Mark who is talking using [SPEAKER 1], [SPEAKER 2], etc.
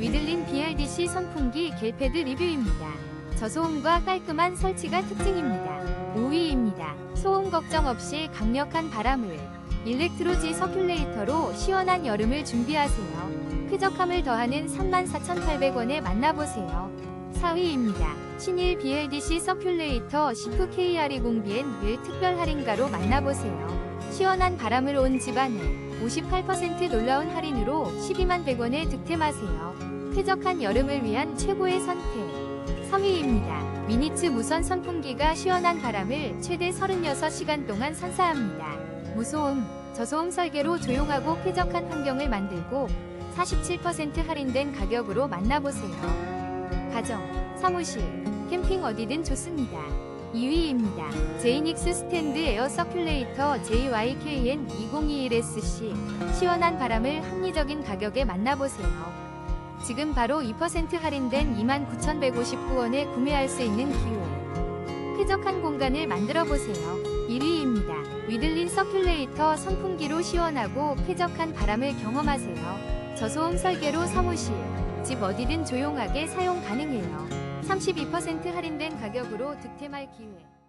[SPEAKER 1] 위들린 BLDC 선풍기 겔패드 리뷰입니다. 저소음과 깔끔한 설치가 특징입니다. 5위입니다. 소음 걱정 없이 강력한 바람을 일렉트로지 서큘레이터로 시원한 여름을 준비하세요. 쾌적함을 더하는 34,800원에 만나보세요. 4위입니다. 신일 BLDC 서큘레이터 10KR20BN을 특별 할인가로 만나보세요. 시원한 바람을 온 집안을 58% 놀라운 할인으로 12만 100원에 득템하세요. 쾌적한 여름을 위한 최고의 선택. 3위입니다. 미니츠 무선 선풍기가 시원한 바람을 최대 36시간 동안 선사합니다. 무소음, 저소음 설계로 조용하고 쾌적한 환경을 만들고 47% 할인된 가격으로 만나보세요. 가정, 사무실, 캠핑 어디든 좋습니다. 2위입니다. 제이닉스 스탠드 에어 서큘레이터 JYKN2021SC 시원한 바람을 합리적인 가격에 만나보세요. 지금 바로 2% 할인된 29,159원에 구매할 수 있는 기회. 쾌적한 공간을 만들어 보세요. 1위입니다. 위들린 서큘레이터 선풍기로 시원하고 쾌적한 바람을 경험하세요. 저소음 설계로 사무실, 집 어디든 조용하게 사용 가능해요. 32% 할인된 가격으로 득템할 기회.